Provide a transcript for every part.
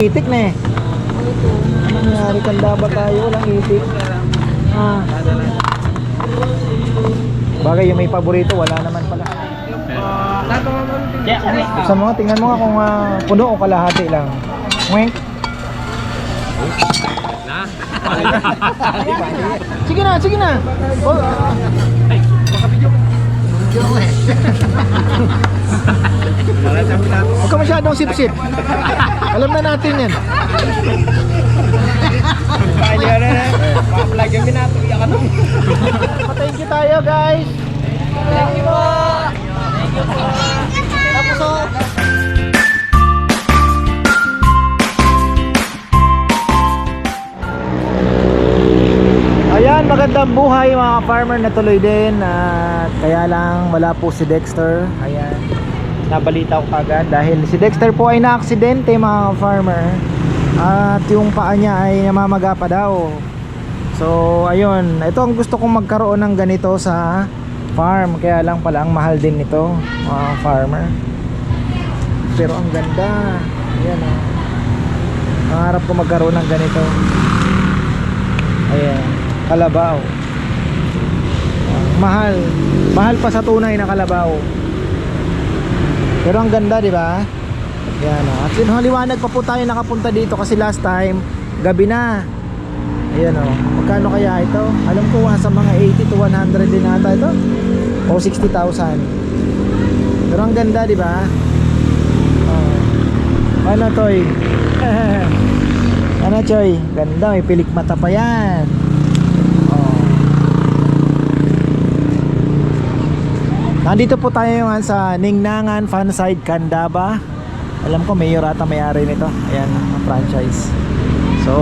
Itik na eh. Ano nangyari? Kanda ba tayo? Walang itik. Ah. Bagay yung may paborito, wala naman pala. Sa mga, tingnan mo nga kung ah, puno o kalahati lang. Wink. sige na, sige na. Oh, ah. Huwag ka masyadong sip-sip. Alam na natin yan. Thank you tayo guys. Thank you po. Tapos oh. Ayan, magandang buhay mga farmer na tuloy din at kaya lang wala po si Dexter. Nabalita ko kagad dahil si Dexter po ay na-aksidente mga farmer at yung paa niya ay namamaga pa daw. So, ayun, ito ang gusto kong magkaroon ng ganito sa farm kaya lang pala ang mahal din nito mga farmer. Pero ang ganda. Ayan oh. Pangarap ko magkaroon ng ganito. Ayan, kalabaw. Ah, mahal. Mahal pa sa tunay na kalabaw. Pero ang ganda, di ba? Ayan, oh. At sinhaliwanag pa po tayo nakapunta dito kasi last time, gabi na. Ayan, oh. Magkano kaya ito? Alam ko, sa mga 80 to 100 din ata ito. O 60,000. Pero ang ganda, di ba? Oh. Ano, Toy? ano, Choy? Ganda, may pilik mata pa yan. Nandito po tayo ngayon sa Ningnangan Fanside Candaba. Alam ko mayor ata may-ari nito. Ayan, franchise. So,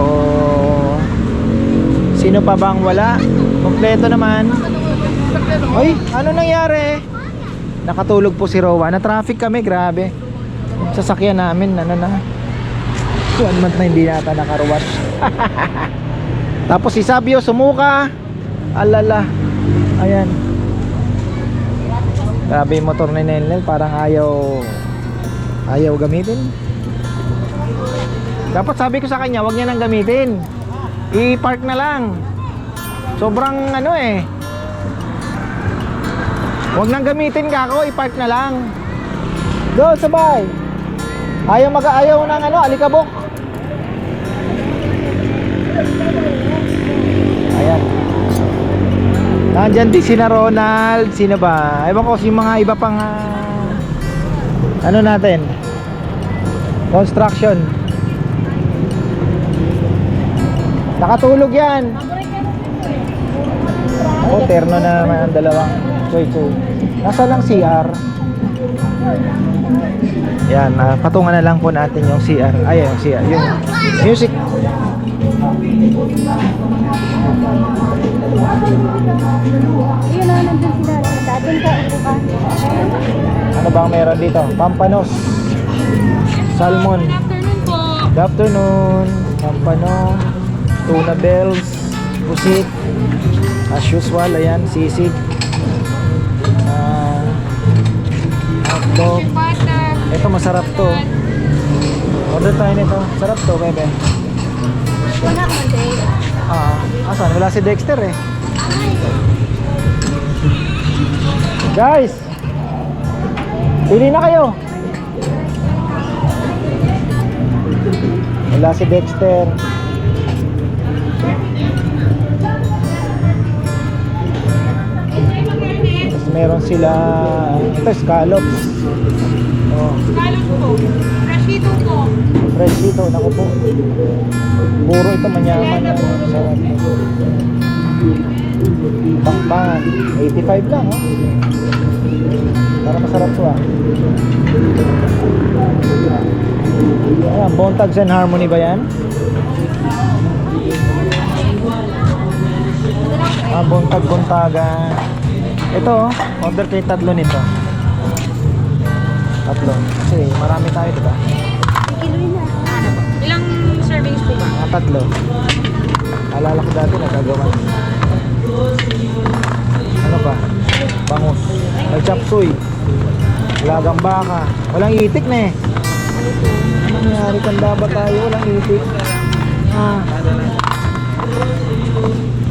sino pa bang wala? Kompleto naman. Oy, ano nangyari? Nakatulog po si Rowa. Na-traffic kami, grabe. Sasakyan namin, ano na. One month na hindi nata nakaruwat. Tapos si Sabio sumuka. Alala. Ayan. Grabe yung motor ni Nenel, parang ayaw ayaw gamitin. Dapat sabi ko sa kanya, wag niya nang gamitin. I-park na lang. Sobrang ano eh. Wag nang gamitin ka ako, i-park na lang. Go, sabay. Ayaw mag-ayaw ng ano, alikabok. Ayan. Nandyan din sina Ronald, sino ba? Ewan ko si mga iba pang ah, ano natin? Construction. Nakatulog yan. Ako, terno na naman ang dalawang choy choy. Nasa lang CR. Yan, ah, patungan na lang po natin yung CR. Ay, yung CR. Yung music. Yun na, nandun sila. Dating ka, upo ka. Ano bang meron dito? Pampanos. Salmon. Afternoon po. Good afternoon. Pampano. Tuna bells. Pusit. As usual, ayan, sisig. Hotdog. Partner. Ito masarap to. Order tayo nito. Sarap to, bebe. Wala ko. Ah, asan? Wala si Dexter eh. Guys! Pili na kayo! Wala si Dexter. Tapos meron sila, ito scallops. Oh, Kalot po. Rashito po. fresh dito, naku po. Puro ito manyaman. ah. Sarap. Pakpan, 85 lang oh. Para masarap to ah. Ayan, Bontags and Harmony ba yan? Ah, Bontag Bontaga. Ito oh, order kayo tatlo nito. Tatlo. Kasi marami tayo, diba? Tatlo. Alala ko dati nagagawa. Ano pa? Bangus. May chop suey. Lagang baka. Walang itik na eh. Ano nangyari? Kanda ba tayo? Walang itik. Ah.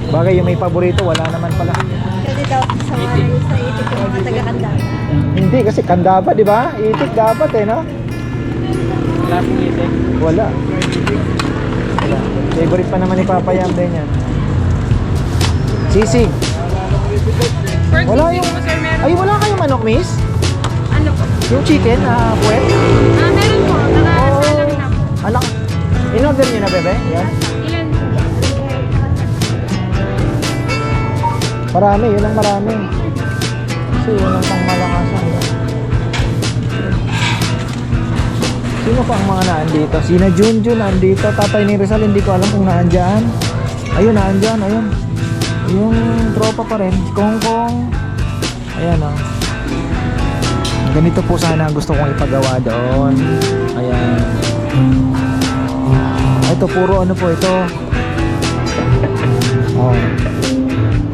Bagay yung may paborito, wala naman pala. Pwede daw sa mga sa itik yung mga taga-kanda. Hindi kasi kandaba, di ba? Itik dapat eh, no? Wala pong itik. Wala. Wala. Favorite pa naman ni Papa yan, din yan. Sisig. Wala yung... Ay, wala kayong manok, miss? Ano po? Yung chicken, ah, puwet? Ah, meron po. Nakasalang na po. Alak. In-order niyo na, bebe? Yan. Ilan? Marami, yun ang marami. Kasi yun ang pang malakasan. Sino pa ang mga naandito? Sina Junjun naandito. Tatay ni Rizal, hindi ko alam kung naandyan. Ayun, naandyan, ayun. Yung tropa pa rin. Kong Kong. Ayan, oh. Ganito po sana gusto kong ipagawa doon. Ayan. Ito, puro ano po ito. Oh.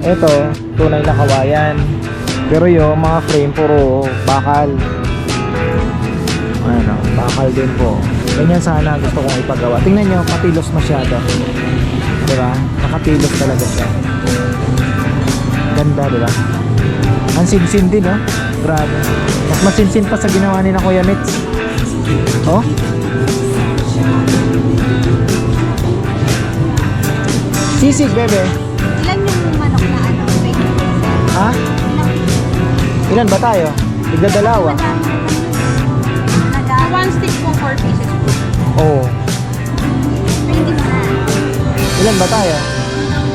Ito, tunay na kawayan. Pero yung mga frame puro bakal. Ano, bakal din po. Ganyan sana gusto kong ipagawa. Tingnan nyo, patilos masyado. Diba? Nakatilos talaga siya. Ganda, diba? Ang sinsin din, oh. Grabe. Mas masinsin pa sa ginawa ni na Kuya Mitz. Oh? Sisig, bebe. Ilan yung manok na ano? Ha? Ilan ba tayo? Tigda dalawa. One stick po, four pieces po. Oo. Na. Ilan ba tayo?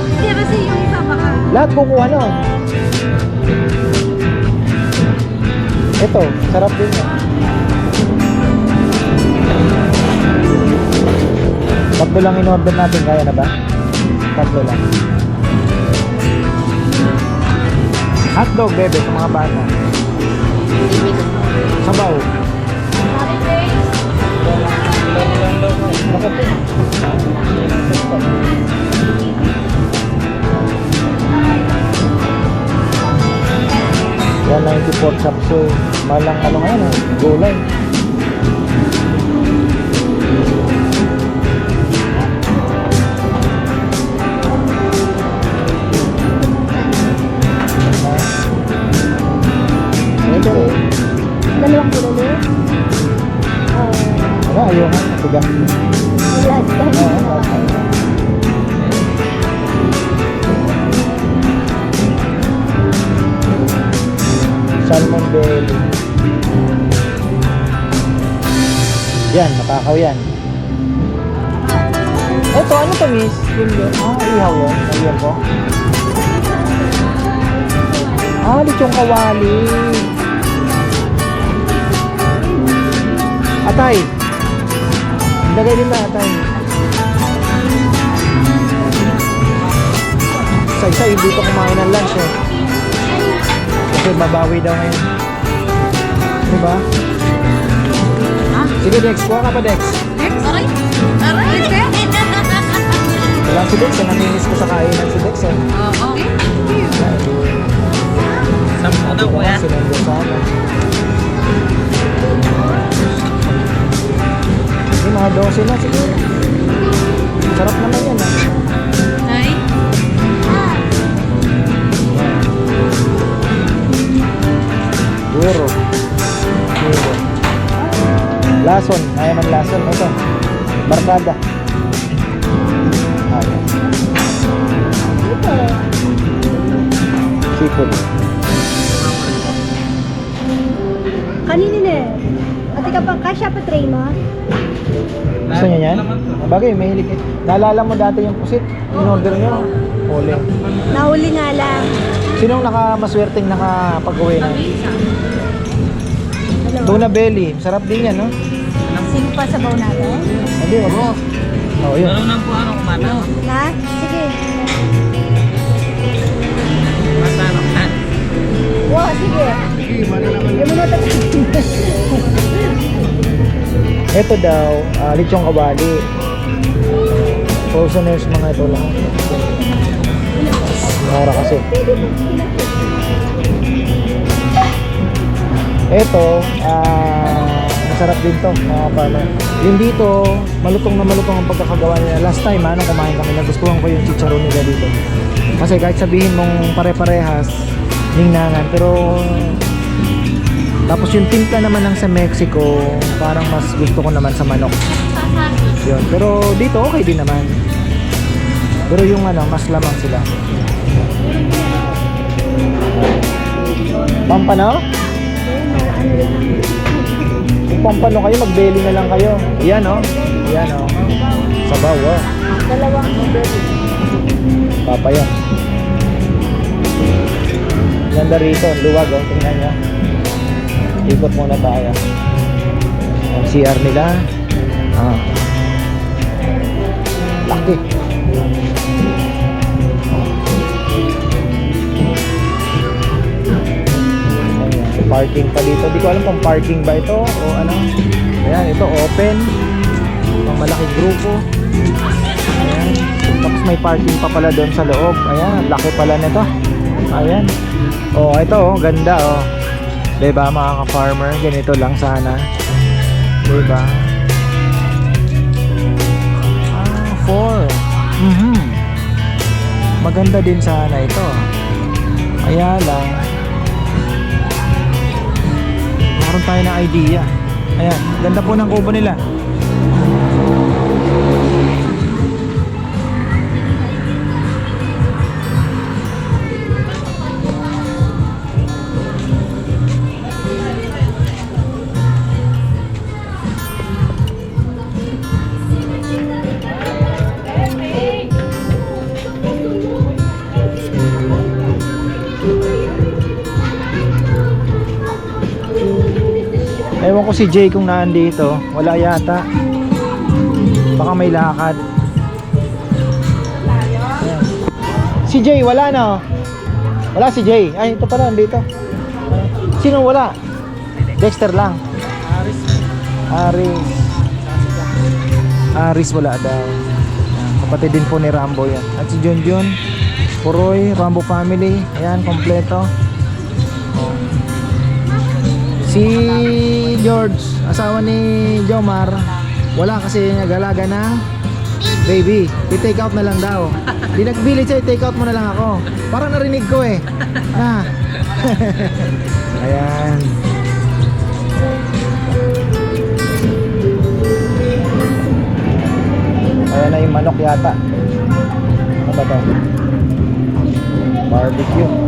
Hindi kasi yung iba baka... Lahat kukuha nun. Ito, sarap din. Tatlo lang in-order natin, kaya na ba? Tatlo lang. Hotdog, bebe, sa mga bata. Sabaw. Bakit Yan 94 capsule. Malang ano ngayon eh, gulay. Yan. Ito, ano to miss? Yun yun. Ah, ihaw yun. Ayan po. Ah, lechong kawali. Atay. Lagay din na atay. Sa-isa, hindi pa kumain ng lunch eh. Kasi mabawi daw ngayon. Diba? Sige Dex, kuha ka pa Dex. Aray! Aray! Wala si Dex, eh. naminis ko sa kainan si Dex eh. Oo. Sampo daw kuya. Sinundo sa amin. Hindi, mga 12 na siguro. Sarap naman yan ah. Lason. Ayaw ng lason. Ito. Barkada. Ayaw. Seafood. Kanina na eh. Ate ka pa, kasya pa tray mo? Gusto niyo yan? Bagay, mahilig eh. Naalala mo dati yung pusit? In-order nyo? Huli. Nahuli nga lang. Sinong nakamaswerteng nakapag-uwi na? Tuna belly. Sarap din yan, no? Sino pa sabaw natin? Hindi, wag mo. Oo, yun. Dalaw lang po ano kumana. Na? Sige. Masarap na. Wow, sige. Hindi mo na Ito daw, uh, lechong kawali. Frozeners mga ito lahat. Mura kasi. Ito, ah, masarap din to mga farmer. Yung dito, malutong na malutong ang pagkakagawa nila. Last time, ano, kumain kami, nagustuhan ko yung chicharon nila dito. Kasi kahit sabihin mong pare-parehas, ningnangan, pero tapos yung timpla naman ng sa Mexico, parang mas gusto ko naman sa manok. Yun. Pero dito okay din naman. Pero yung ano, mas lamang sila. Pampano? Ano. Kung pampano kayo, magbeli na lang kayo. Yan oh. Yan oh. Sabaw oh. Dalawang Papaya. Ganda rito, luwag oh. Tingnan nyo. Ikot muna tayo. Ang CR nila. Ah. Laki. Parking pa dito. Di ko alam kung parking ba ito o ano. Ayan, ito open. Ang malaki grupo. Ayan. Tapos may parking pa pala doon sa loob. Ayan, laki pala nito. Ayan. Oh, ito oh, ganda oh. 'Di ba mga ka-farmer, ganito lang sana. 'Di ba? Ah, four. Mhm. Maganda din sana ito. Kaya lang Meron tayo ng idea. Ayan, ganda po ng kubo nila. Si Jay kung naandito. Wala yata. Baka may lakad. Ayan. Si Jay, wala na oh. Wala si Jay. Ay, ito pala, andito. Sino wala? Dexter lang. Aris. Aris. Aris wala daw. Kapatid din po ni Rambo yan. At si John John. Puroy, Rambo family. Ayan, kompleto. Si George, asawa ni Jomar, wala kasi nag-alaga ng baby. I-take out na lang daw. Di nagbili siya, i-take out mo na lang ako. Parang narinig ko eh. Na. Ayan. Ayan na yung manok yata. Ano ba to? Barbecue.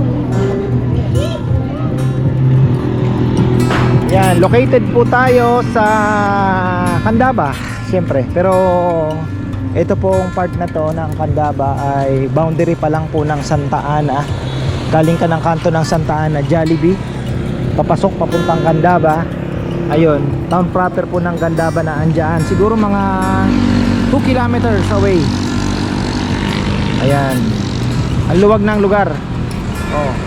Yan, located po tayo sa Candaba, siyempre. Pero ito pong part na to ng Candaba ay boundary pa lang po ng Santa Ana. Galing ka ng kanto ng Santa Ana, Jollibee. Papasok papuntang Candaba. Ayun, town proper po ng Candaba na andyan. Siguro mga 2 kilometers away. Ayan. Ang luwag ng lugar. Oh.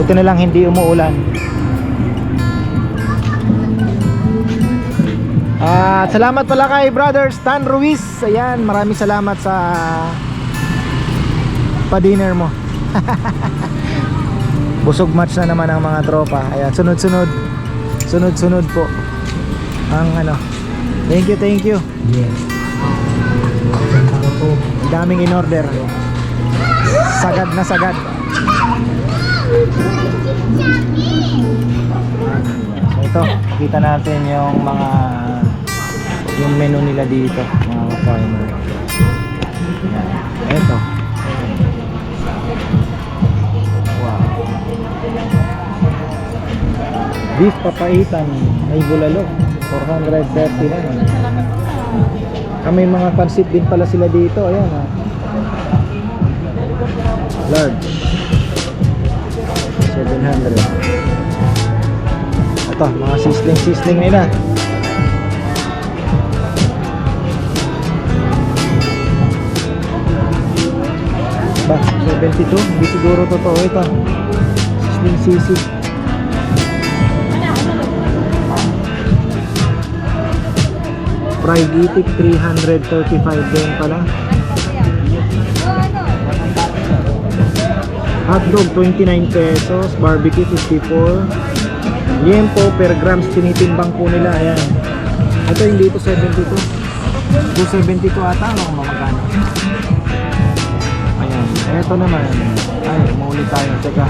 Buti na lang hindi umuulan. Ah, salamat pala kay Brother Stan Ruiz. Ayan, maraming salamat sa pa-dinner mo. Busog match na naman ang mga tropa. Ayan, sunod-sunod. Sunod-sunod po. Ang ano. Thank you, thank you. Yes. Daming in order. Sagad na sagad. So ito, kita natin yung mga yung menu nila dito, mga farmer. Yan. Ito. Wow. Beef papaitan, may bulalo. 430 na. Ah, may mga pansit din pala sila dito. Ayan ah. Large. 700 ito mga sisling sisling nila. Ba 72 hindi siguro totoo ito. Sisling sisig fried itik 335 din pala Hotdog 29 pesos, barbecue 54. Liempo per grams tinitimbang po nila. Ayan. Ito yung dito 72. 272 ata ano kung magkano. Ayan. Ito naman. Ay, maulit tayo. Teka.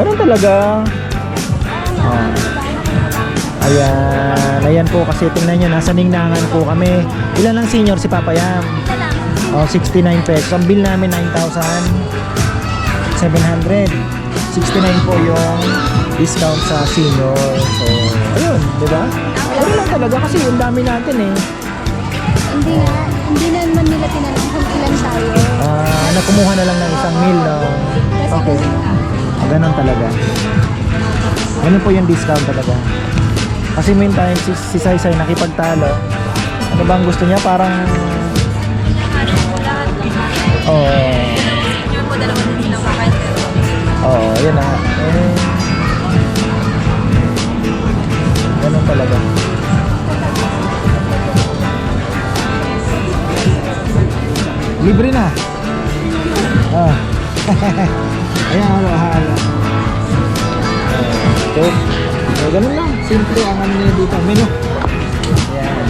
Ganun talaga. Oh. Ayan, ayan po kasi tingnan nyo, nasa Ningnan po kami. Ilan lang senior si Papa Yam? Oh, 69 pesos. Ang bill namin 9,700. 69 po yung discount sa senior. So, ayun, di ba? Ayun lang talaga kasi yung dami natin eh. Hindi nga, hindi na naman nila tinanong kung ilan tayo. Ah, nakumuha na lang ng isang meal, no? Okay. Ganun talaga. Ganun po yung discount talaga. Kasi meantime, si, si Saysay nakipagtalo. Ano bang gusto niya? Parang... Oo. Oo, yun na. Eh, ganun talaga. Libre na. Ah. Ayan, halo, halo. So, so, ganun lang. Simple ang ano nila dito. Menu. Ayan.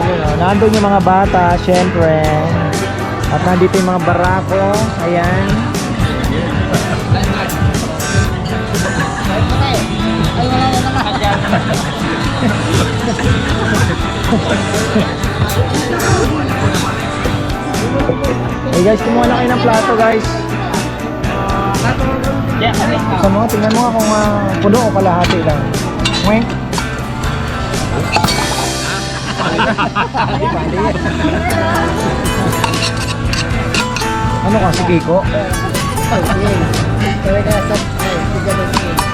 Ayun, oh, nandun yung mga bata, syempre. At nandito yung mga barako. Ayan. Hey guys, kumuha na kayo ng plato guys. Sa mga, tingnan mo nga kung ah, puno o kalahati lang. Mweng. ano ka, si Kiko?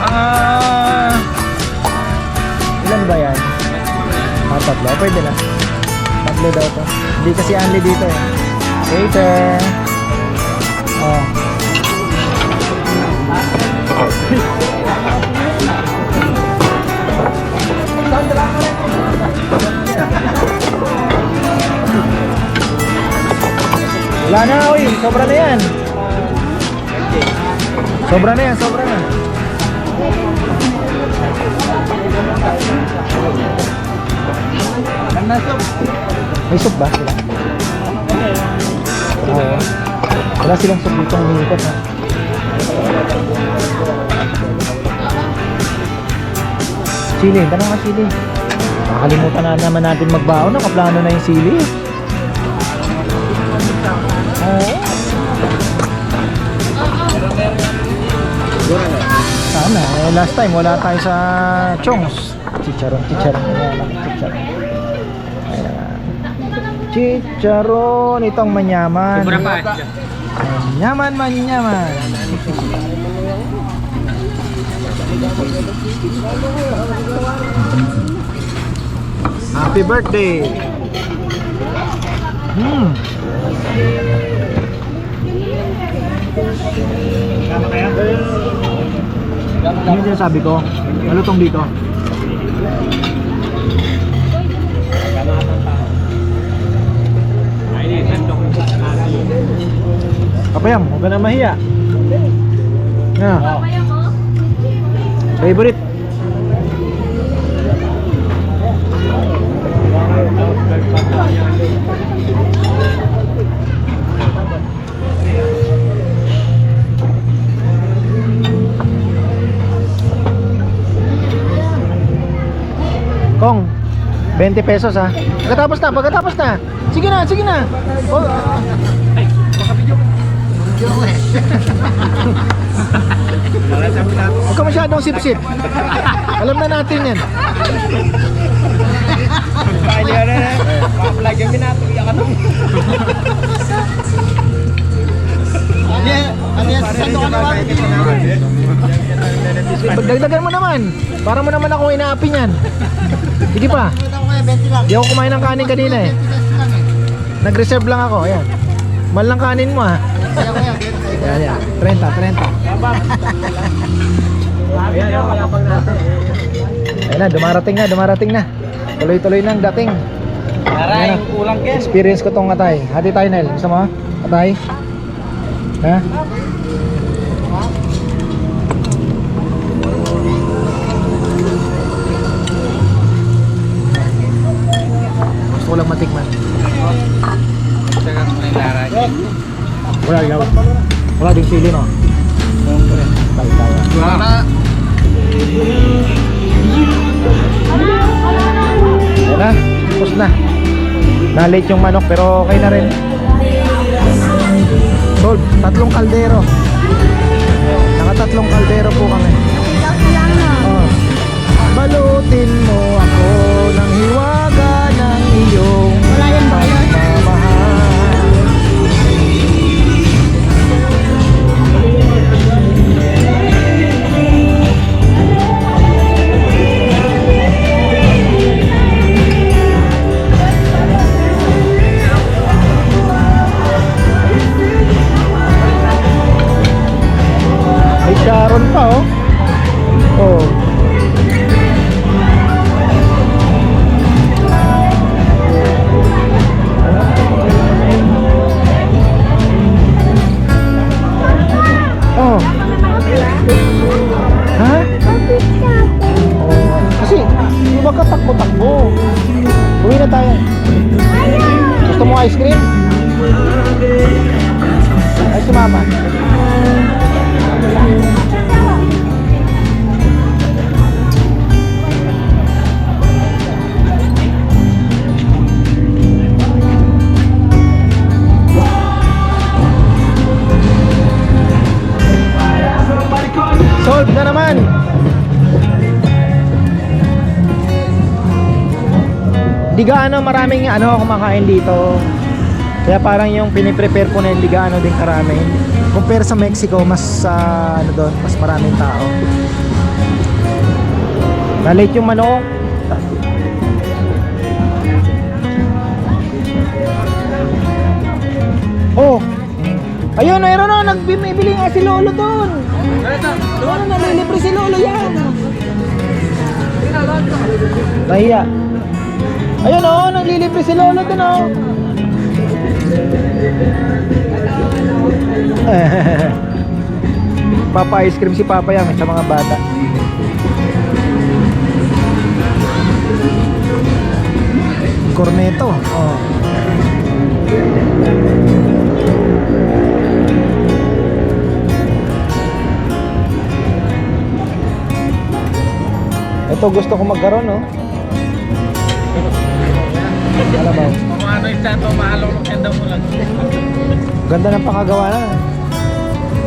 Ah, ilan ba yan? Ah, tatlo. Pwede na. Tatlo daw to. Hindi kasi only dito eh. Waiter. Oh. Wala na, oy. Sobra na yan. Sobra na yan, sobra na. May soup ba sila? Oo. Wala silang soup dito ang umiikot ha. Sili, tanong ka sili. Nakalimutan na naman natin magbaon. Nakaplano na yung sili. Oo. Sana. Eh, last time wala tayo sa Chongs. Chicharon, chicharon. Chicharon. Chicharon. Itong manyaman. Sobra pa. Manyaman, manyaman. Happy birthday. Hmm. Ano yung sabi ko? Malutong dito. Kapayam, huwag ka na mahiya. Yeah. Favorite. Kong, 20 pesos ha. Pagkatapos na, pagkatapos na. Sige na, sige na. Oh, ah. Huwag ka masyadong sip-sip. Alam na natin yan. Kaya niya na. Vlog yung minato. Iyak ka nung. Dagdagan mo naman. Para mo naman ako inaapi niyan. Sige pa. Di ako kumain ng kanin kanina eh. Nag-reserve lang ako. Ayan. Mal lang kanin mo ha. Yan, yan. 30, 30. Ayan na, dumarating na, dumarating na. Tuloy-tuloy na ang dating. Aray, kulang. Experience ko tong atay. Hati tayo, Nel. Gusto mo? Atay? Ha? Gusto ko lang matikman. Wala, ikaw. Wala din sili, no? Wala. Na, tapos na. Na-late yung manok pero okay na rin. Sold, tatlong kaldero. Naka tatlong kaldero po kami. Oh. Balutin mo ako ng hiwaga ng iyong pagmamahal. Mama. Solve na naman. Di gaano maraming ano kumakain dito. Kaya parang yung piniprepare po na hindi gaano din karami. Compare sa Mexico, mas ah, ano doon, mas maraming tao. Na-late yung manok. Oh. Ayun, ayun, ayun, nagbibili nga si Lolo doon. Doon, nalilibre si Lolo yan. Nahiya. Ayun oh, naglilibre si Lolo doon oh. Papa ice cream si Papa yan sa mga bata. Corneto. Oh. Ito gusto ko magkaroon, no? Alam mo, ano mahalong ng kenda mo lang. ganda ng pakagawa na.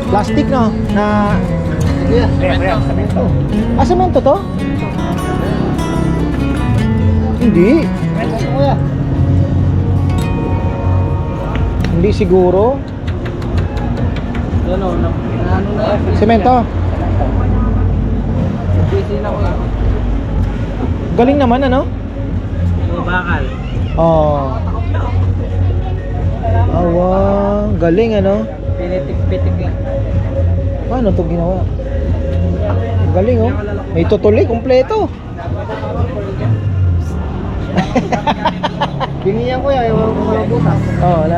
Plastic, no? Na... Semento. Ah, semento to? Hindi. Hindi siguro. Yan o, na, ano na yan. Semento. Busy na ko. Galing naman, ano? Bakal. Oh. Awa, galing ano? Pinitik-pitik lang. Paano to ginawa? Galing oh. May tutuli, kompleto. Bingiyan ko yan, yung mga butas. Oh, wala.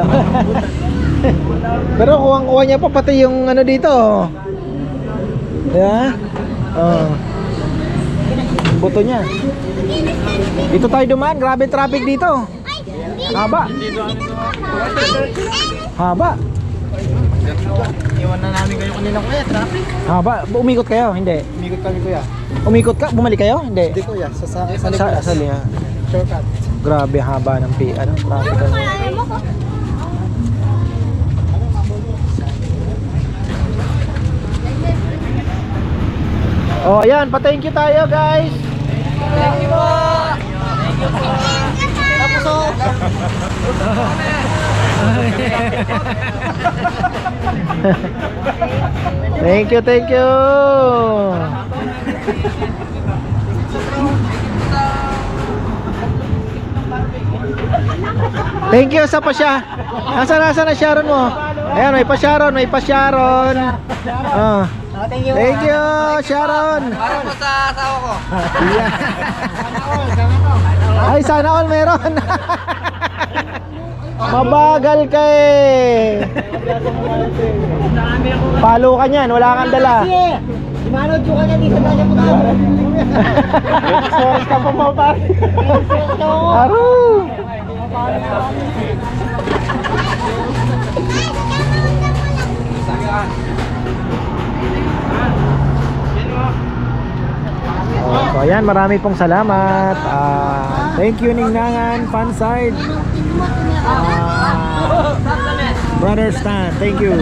Pero kuwang-kuha niya pa pati yung ano dito. Di ba? Oh. Buto niya. Dito tayo dumaan, grabe traffic dito. Haba. Haba. Iwan na namin kayo kanina kuya, traffic. Haba. Umikot kayo? Hindi. Umikot kami kuya. Umikot ka? Bumalik kayo? Hindi. Hindi kuya, sa sa sa Sa, sa liha. Shortcut. Grabe haba ng pi ano, traffic. ano. Oh, ayan, pa-thank you tayo, guys. Thank you po! Thank you po! Thank you, thank you. Thank you sa pa siya. Nasaan nasa na Sharon mo? Ayan, may pa Sharon, may pa Sharon. Oh. Oh, thank you. Thank you, Sharon. Para po sa asawa ko. Ayan. Ay, sana all meron. Mabagal ka eh. Palo ka niyan, wala kang dala. Simano, tsuka niya, di sa danya mo na. Soras ka pa mga pare. Aro. Oh, so ayan, marami pong salamat. Ah, thank you Ningnangan Fanside. Ah, Brother Stan, thank you.